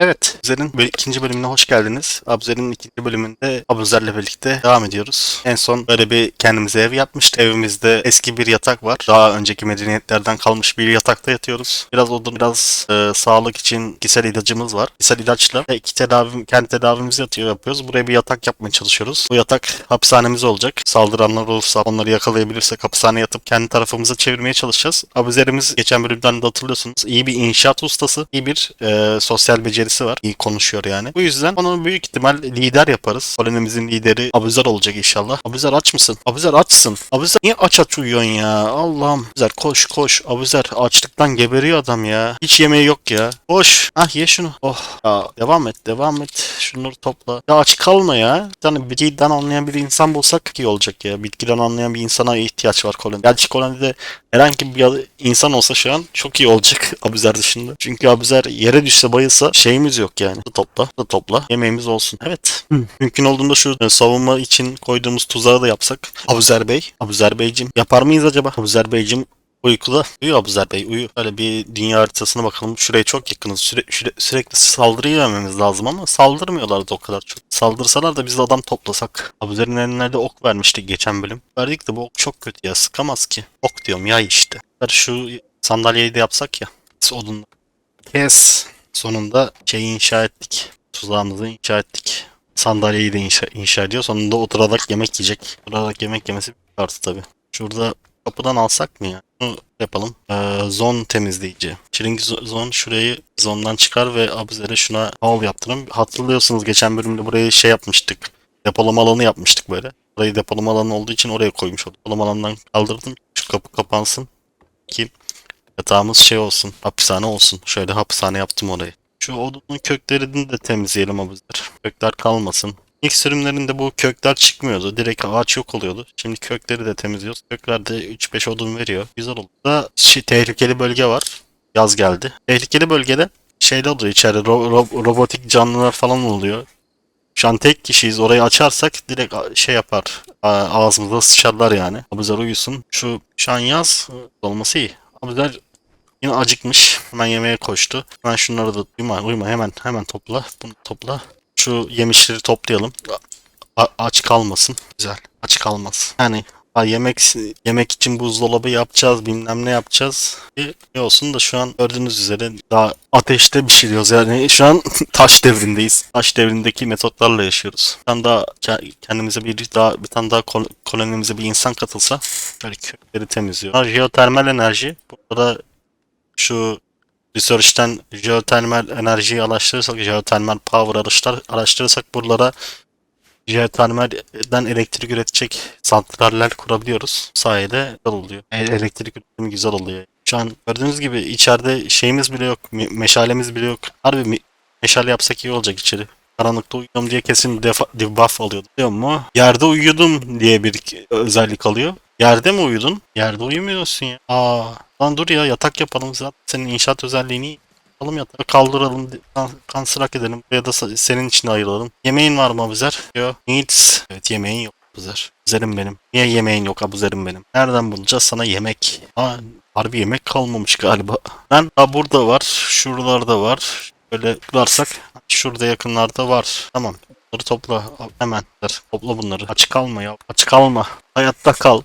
Evet, Abuzer'in bö- ikinci bölümüne hoş geldiniz. Abuzer'in ikinci bölümünde Abuzer'le birlikte devam ediyoruz. En son böyle bir kendimize ev yapmıştık. Evimizde eski bir yatak var. Daha önceki medeniyetlerden kalmış bir yatakta yatıyoruz. Biraz odun, biraz e, sağlık için kişisel ilacımız var. Kişisel ilaçla iki tedavi, kendi tedavimizi yatıyor yapıyoruz. Buraya bir yatak yapmaya çalışıyoruz. Bu yatak hapishanemiz olacak. Saldıranlar olursa, onları yakalayabilirsek hapishaneye yatıp kendi tarafımıza çevirmeye çalışacağız. Abuzer'imiz geçen bölümden de hatırlıyorsunuz. iyi bir inşaat ustası, iyi bir e, sosyal becerisi var. İyi konuşuyor yani. Bu yüzden onu büyük ihtimal lider yaparız. Kolonimizin lideri Abuzer olacak inşallah. Abuzer aç mısın? Abuzer açsın. Abuzer niye aç aç uyuyorsun ya? Allah'ım. Abuzer koş koş. Abuzer açlıktan geberiyor adam ya. Hiç yemeği yok ya. Koş. Ah ye şunu. Oh. Ya devam et devam et. Şunları topla. Ya aç kalma ya. Bir tane bitkiden anlayan bir insan bulsak iyi olacak ya. Bitkiden anlayan bir insana ihtiyaç var koloni. Gerçi kolonide herhangi bir insan olsa şu an çok iyi olacak Abuzer dışında. Çünkü Abuzer yere düşse bayılsa şeyimiz yok yani. Bu topla, bu topla. Yemeğimiz olsun. Evet. Mümkün olduğunda şu savunma için koyduğumuz tuzağı da yapsak. Abuzer Bey, Abuzer Beyciğim yapar mıyız acaba? Abuzer Beyciğim Uykuda. Uyu Abuzer Bey uyu. Böyle bir dünya haritasına bakalım. Şuraya çok yakınız. Süre, süre- sürekli saldırı yememiz lazım ama saldırmıyorlardı o kadar çok. Saldırsalar da biz de adam toplasak. Abuzer'in eline de ok vermiştik geçen bölüm. Verdik de bu ok çok kötü ya. Sıkamaz ki. Ok diyorum ya işte. Şu sandalyeyi de yapsak ya. Odunla. Kes. Sonunda şeyi inşa ettik. Tuzağımızı inşa ettik. Sandalyeyi de inşa, inşa ediyor. Sonunda oturarak yemek yiyecek. Oturarak yemek yemesi bir artı tabii. Şurada kapıdan alsak mı ya? Bunu yapalım. Ee, zon temizleyici. Şiringi zo- zon şurayı zondan çıkar ve Abuzer'e şuna hal yaptırın. Hatırlıyorsunuz geçen bölümde burayı şey yapmıştık. Depolama alanı yapmıştık böyle. Burayı depolama alanı olduğu için oraya koymuş oldum. Depolama alanından kaldırdım. Şu kapı kapansın ki yatağımız şey olsun. Hapishane olsun. Şöyle hapishane yaptım orayı. Şu odunun köklerini de temizleyelim Abuzer. Kökler kalmasın. İlk sürümlerinde bu kökler çıkmıyordu. Direkt ağaç yok oluyordu. Şimdi kökleri de temizliyoruz. Köklerde 3-5 odun veriyor. Güzel oldu. Da şey, tehlikeli bölge var. Yaz geldi. Tehlikeli bölgede şeyler oluyor içeride ro- ro- robotik canlılar falan oluyor. Şu an tek kişiyiz. Orayı açarsak direkt şey yapar. Ağzımıza sıçarlar yani. Abuzer uyusun. Şu şu an yaz olması iyi. Abuzer yine acıkmış. Hemen yemeğe koştu. Hemen şunları da uyuma uyuma hemen hemen topla. Bunu topla. Şu yemişleri toplayalım. A- aç kalmasın. Güzel. Aç kalmaz. Yani yemek yemek için buzdolabı yapacağız, bilmem ne yapacağız. İyi iyi olsun da şu an gördüğünüz üzere daha ateşte pişiriyoruz. Yani şu an taş devrindeyiz. Taş devrindeki metotlarla yaşıyoruz. Bir tane daha ke- kendimize bir daha bir tane daha kol- kolonimize bir insan katılsa böyle kökleri temizliyor. Jeotermal enerji. Burada şu Research'ten jeotermal enerjiyi araştırırsak, jeotermal power araştır, araştırırsak buralara jeotermalden elektrik üretecek santraller kurabiliyoruz. Sayede güzel oluyor. E- Elektrik üretimi güzel oluyor. Şu an gördüğünüz gibi içeride şeyimiz bile yok, me- meşalemiz bile yok. Harbi me- meşale yapsak iyi olacak içeri. Karanlıkta uyuyorum diye kesin defa, debuff alıyordum. Biliyor musun? Yerde uyudum diye bir özellik alıyor. Yerde mi uyudun? Yerde uyumuyorsun ya. Aa, lan dur ya yatak yapalım zaten. Senin inşaat özelliğini. Yapalım yatağı kaldıralım, kan- kansırak edelim ya da senin için ayıralım. Yemeğin var mı Abuzer? Yok. Needs. Evet yemeğin yok Abuzer. Abuzerim benim. Niye yemeğin yok Abuzerim benim? Nereden bulacağız sana yemek? Aa, harbi yemek kalmamış galiba. Ben ha burada var, şuralarda var. Böyle tıklarsak şurada yakınlarda var. Tamam. Bunları topla hemen. Topla bunları. Aç kalma ya. Aç kalma. Hayatta kal.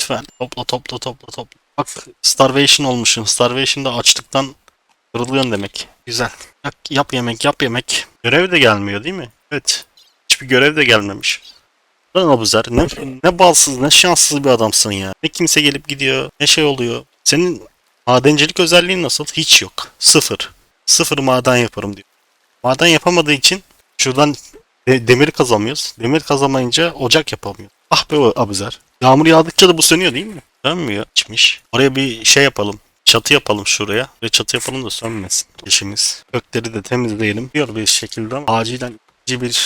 Lütfen. Topla topla topla topla. Bak starvation olmuşsun. Starvation'da açlıktan kırılıyorsun demek. Güzel. Yap, yap yemek yap yemek. Görev de gelmiyor değil mi? Evet. Hiçbir görev de gelmemiş. Lan Abuzer ne, ne balsız ne şanssız bir adamsın ya. Ne kimse gelip gidiyor ne şey oluyor. Senin madencilik özelliğin nasıl? Hiç yok. Sıfır. Sıfır maden yaparım diyor. Maden yapamadığı için şuradan de- demir kazamıyoruz. Demir kazamayınca ocak yapamıyoruz. Ah be Abuzer. Yağmur yağdıkça da bu sönüyor değil mi? Sönmüyor. İçmiş. Oraya bir şey yapalım. Çatı yapalım şuraya. Ve çatı yapalım da sönmesin işimiz. Kökleri de temizleyelim. Diyor bir şekilde ama acilen bir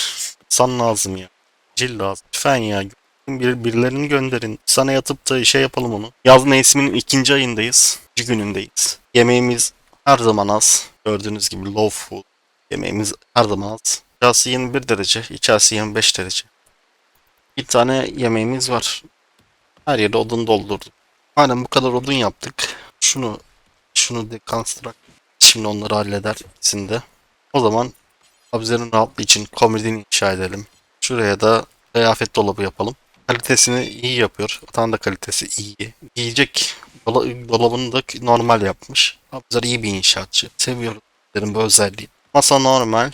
insan lazım ya. Acil lazım. Lütfen ya. Bir, birilerini gönderin. Sana yatıp da şey yapalım onu. Yaz mevsiminin ikinci ayındayız. İkinci günündeyiz. Yemeğimiz her zaman az. Gördüğünüz gibi low food. Yemeğimiz her zaman az. Aşağısı 21 derece, içerisi 25 derece. Bir tane yemeğimiz var. Her yere odun doldurduk. Aynen bu kadar odun yaptık. Şunu şunu deconstruct. Şimdi onları halleder ikisini de. O zaman Abzer'in rahatlığı için komodini inşa edelim. Şuraya da kıyafet dolabı yapalım. Kalitesini iyi yapıyor. Vatan da kalitesi iyi. Giyecek dola- dolabını da normal yapmış. Abzer iyi bir inşaatçı. Seviyorum bu özelliği. Masa normal.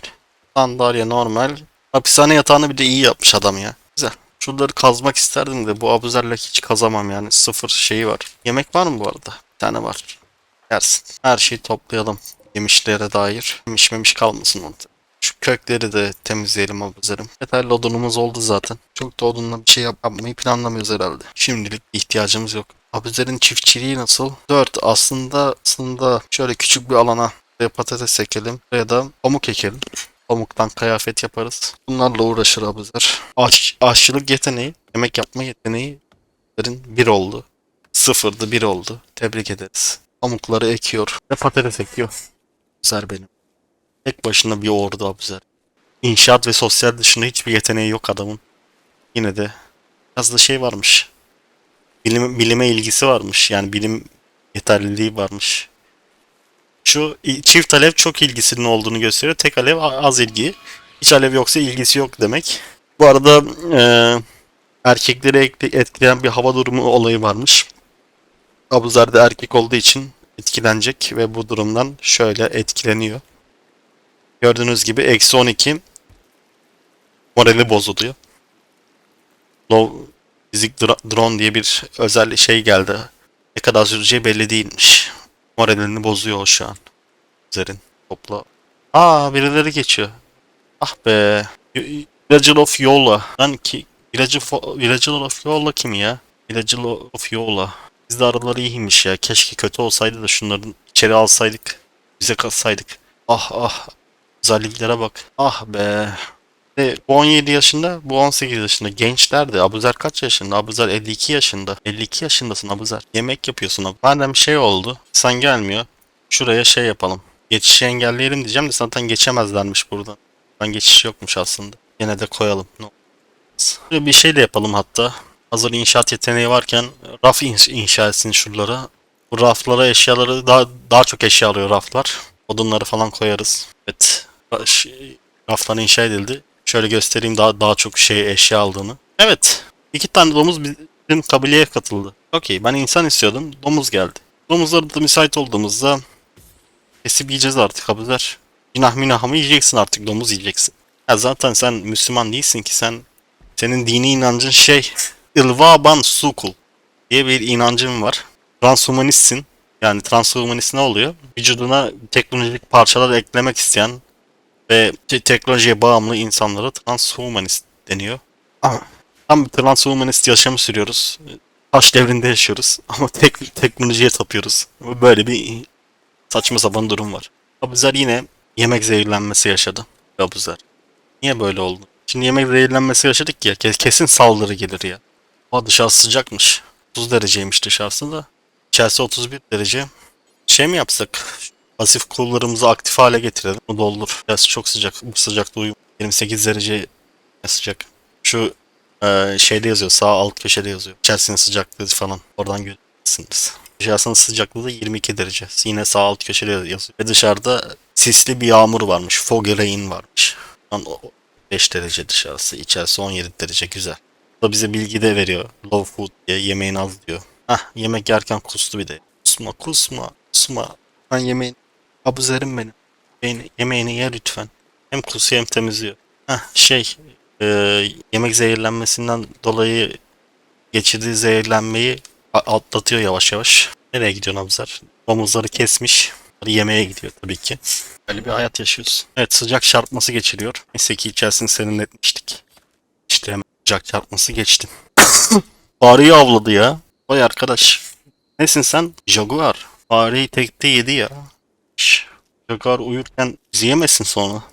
Sandalye normal. Hapishane yatağını bir de iyi yapmış adam ya. Güzel. Şuraları kazmak isterdim de bu abuzerle hiç kazamam yani. Sıfır şeyi var. Yemek var mı bu arada? Bir tane var. Yersin. Her şeyi toplayalım. Yemişlere dair. Yemiş memiş kalmasın orada. Şu kökleri de temizleyelim abuzerim. Yeterli odunumuz oldu zaten. Çok da odunla bir şey yap- yapmayı planlamıyoruz herhalde. Şimdilik ihtiyacımız yok. Abuzerin çiftçiliği nasıl? 4 aslında aslında şöyle küçük bir alana patates ekelim. Buraya da pamuk ekelim. Pamuktan kıyafet yaparız. Bunlarla uğraşır Abuzer. Aş, aşçılık yeteneği, yemek yapma yeteneği bir oldu. Sıfırdı bir oldu. Tebrik ederiz. Pamukları ekiyor ve patates ekiyor. Abuzer benim. Tek başına bir ordu Abuzer. İnşaat ve sosyal dışında hiçbir yeteneği yok adamın. Yine de biraz da şey varmış. Bilim, bilime ilgisi varmış. Yani bilim yeterliliği varmış. Şu çift alev çok ilgisinin olduğunu gösteriyor. Tek alev az ilgi. Hiç alev yoksa ilgisi yok demek. Bu arada eee erkekleri ekle- etkileyen bir hava durumu olayı varmış. Abuzer de erkek olduğu için etkilenecek ve bu durumdan şöyle etkileniyor. Gördüğünüz gibi eksi 12 morali bozuluyor. Low Dra- Drone diye bir özel şey geldi. Ne kadar süreceği belli değilmiş. Moralini bozuyor şu an. Üzerin topla. Aa birileri geçiyor. Ah be. Villager of Yola. Lan ki Villager of Yola kim ya? Villager of Yola. Bizde araları iyiymiş ya. Keşke kötü olsaydı da şunların içeri alsaydık. Bize katsaydık. Ah ah. Özelliklere bak. Ah be. E, bu 17 yaşında, bu 18 yaşında. Gençlerdi. Abuzer kaç yaşında? Abuzer 52 yaşında. 52 yaşındasın Abuzer. Yemek yapıyorsun abi. Madem şey oldu, sen gelmiyor. Şuraya şey yapalım. Geçişi engelleyelim diyeceğim de zaten geçemezlermiş buradan. Ben geçiş yokmuş aslında. Yine de koyalım. Ne bir şey de yapalım hatta. Hazır inşaat yeteneği varken raf in- inşa etsin şuralara. Bu raflara eşyaları daha daha çok eşya alıyor raflar. Odunları falan koyarız. Evet. Raflar inşa edildi. Şöyle göstereyim daha daha çok şey eşya aldığını. Evet. iki tane domuz bizim kabileye katıldı. Okey ben insan istiyordum. Domuz geldi. Domuzları da müsait olduğumuzda kesip yiyeceğiz artık abuzer. Günah minahımı yiyeceksin artık domuz yiyeceksin. Ya zaten sen Müslüman değilsin ki sen senin dini inancın şey Ilvaban Sukul diye bir inancın var. Transhumanistsin. Yani transhumanist ne oluyor? Vücuduna teknolojik parçalar eklemek isteyen ve te- teknolojiye bağımlı insanlara transhumanist deniyor. Ama tam bir transhumanist yaşamı sürüyoruz. Taş devrinde yaşıyoruz ama tek teknolojiye tapıyoruz. Böyle bir saçma sapan durum var. Abuzer yine yemek zehirlenmesi yaşadı. Abuzer. Niye böyle oldu? Şimdi yemek zehirlenmesi yaşadık ya kes- kesin saldırı gelir ya. Ama dışarısı sıcakmış. 30 dereceymiş dışarısı da. İçerisi 31 derece. Şey mi yapsak? Pasif kullarımızı aktif hale getirelim. Bu doldur. Biraz çok sıcak. Bu sıcakta uyum. 28 derece sıcak. Şu e, şeyde yazıyor. Sağ alt köşede yazıyor. İçerisinin sıcaklığı falan. Oradan görürsünüz. Dışarısının sıcaklığı da 22 derece. Yine sağ alt köşede yazıyor. Ve dışarıda sisli bir yağmur varmış. Fog rain varmış. Lan o- 5 derece dışarısı. içerisi 17 derece. Güzel. Bu da bize bilgi de veriyor. Low food diye yemeğin az diyor. Hah yemek yerken kustu bir de. Kusma kusma kusma. Ben yemeğin abuzerim benim. Yemeğini, yemeğini ye lütfen. Hem kusuyor hem temizliyor. Heh şey e, yemek zehirlenmesinden dolayı geçirdiği zehirlenmeyi atlatıyor yavaş yavaş. Nereye gidiyorsun Abuzer? Domuzları kesmiş. Yemeğe gidiyor tabii ki. Böyle bir hayat yaşıyoruz. Evet sıcak çarpması geçiriyor. Neyse ki içerisini serinletmiştik. İşte hemen sıcak çarpması geçti. Fareyi avladı ya. Vay arkadaş. Nesin sen? Jaguar. Fareyi tekte yedi ya. Şş, Jaguar uyurken bizi yemesin sonra.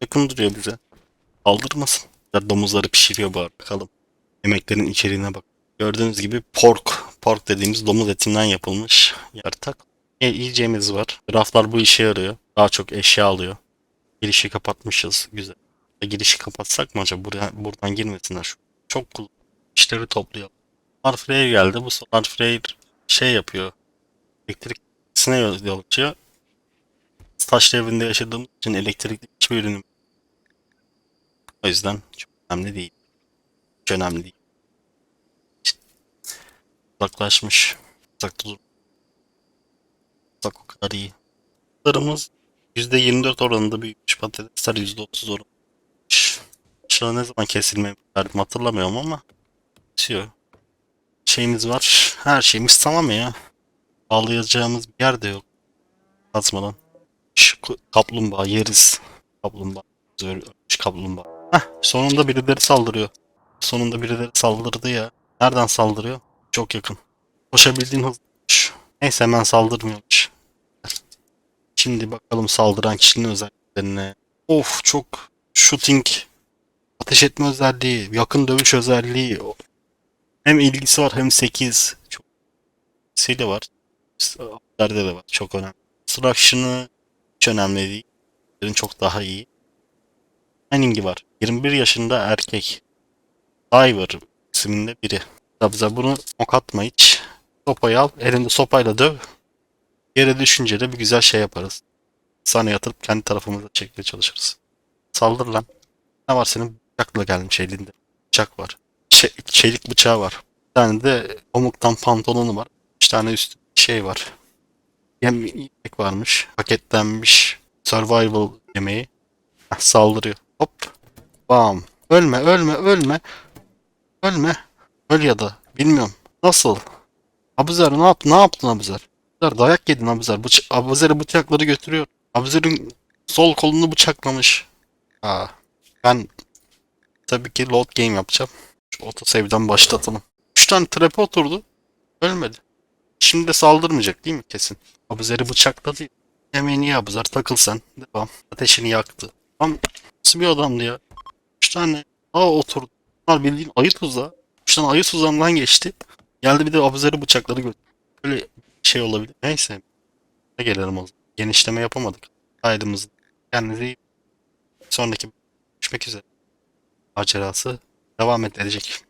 Yakın duruyor bize. Aldırmasın. Ya domuzları pişiriyor bu arada. Bakalım. Yemeklerin içeriğine bak. Gördüğünüz gibi pork. Pork dediğimiz domuz etinden yapılmış yaratak. E, yiyeceğimiz var. Raflar bu işe yarıyor. Daha çok eşya alıyor. Girişi kapatmışız. Güzel. E, girişi kapatsak mı acaba? Buraya, buradan girmesinler. Şu. Çok cool. İşleri topluyor. Solar flare geldi. Bu solar flare şey yapıyor. Elektrik yol açıyor. Taş devrinde yaşadığımız için elektrikli hiçbir ürünüm. O yüzden çok önemli değil. Hiç önemli değil. Uzaklaşmış. Uzakta dur. Uzak o kadar iyi. Larımız %24 oranında büyümüş. Patatesler %30 oranında büyümüş. Şu an ne zaman kesilmemi verdim hatırlamıyorum ama bitiyor. Şeyimiz var. Her şeyimiz tamam ya. Bağlayacağımız bir yer de yok. Atmadan. Ku- kaplumbağa yeriz. Kaplumbağa. Ölmüş kaplumbağa. Heh, sonunda birileri saldırıyor. Sonunda birileri saldırdı ya. Nereden saldırıyor? Çok yakın. Koşabildiğin hızlıymış. Neyse hemen saldırmıyormuş. Şimdi bakalım saldıran kişinin özelliklerine. Of çok shooting ateş etme özelliği, yakın dövüş özelliği. Hem ilgisi var hem 8. Çok ilgisiyle var. Abilerde de var. Çok önemli. Instruction'ı hiç önemli değil. Çok daha iyi. Mining var. 21 yaşında erkek. Diver isminde biri. Tabi bunu ok atma hiç. Sopayı al. Elinde sopayla döv. Yere düşünce de bir güzel şey yaparız. Sana yatırıp kendi tarafımıza çekmeye çalışırız. Saldır lan. Ne var senin? Bıçakla gelmiş elinde. Bıçak var. Çe- çelik bıçağı var. Bir tane de pamuktan pantolonu var. Bir tane üstü şey var. Yem yemek varmış. Paketlenmiş survival yemeği. Saldırıyor. Hop. Bam. Ölme, ölme, ölme. Ölme. Öl ya da. Bilmiyorum. Nasıl? Abuzer ne yap ne yaptın Abuzer? Abuzer dayak yedin Abuzer. Bıç Abuzer'e bıçakları götürüyor. Abuzer'in sol kolunu bıçaklamış. Aa, ben tabii ki load game yapacağım. Şu autosave'den başlatalım. 3 tane trap'e oturdu. Ölmedi. Şimdi de saldırmayacak değil mi kesin? Abuzer'i bıçakladı. Yemeğini ye Abuzer takıl sen. Devam. Ateşini yaktı. Tam nasıl bir adamdı ya? 3 tane daha oturdu. Bunlar bildiğin ayı tuzağı. 3 tane ayı tuzağından geçti. Geldi bir de Abuzer'i bıçakladı. Böyle şey olabilir. Neyse. Ne gelelim o zaman. Genişleme yapamadık. Kaydımızı. Kendinize iyi. Sonraki görüşmek üzere. Macerası devam edecek.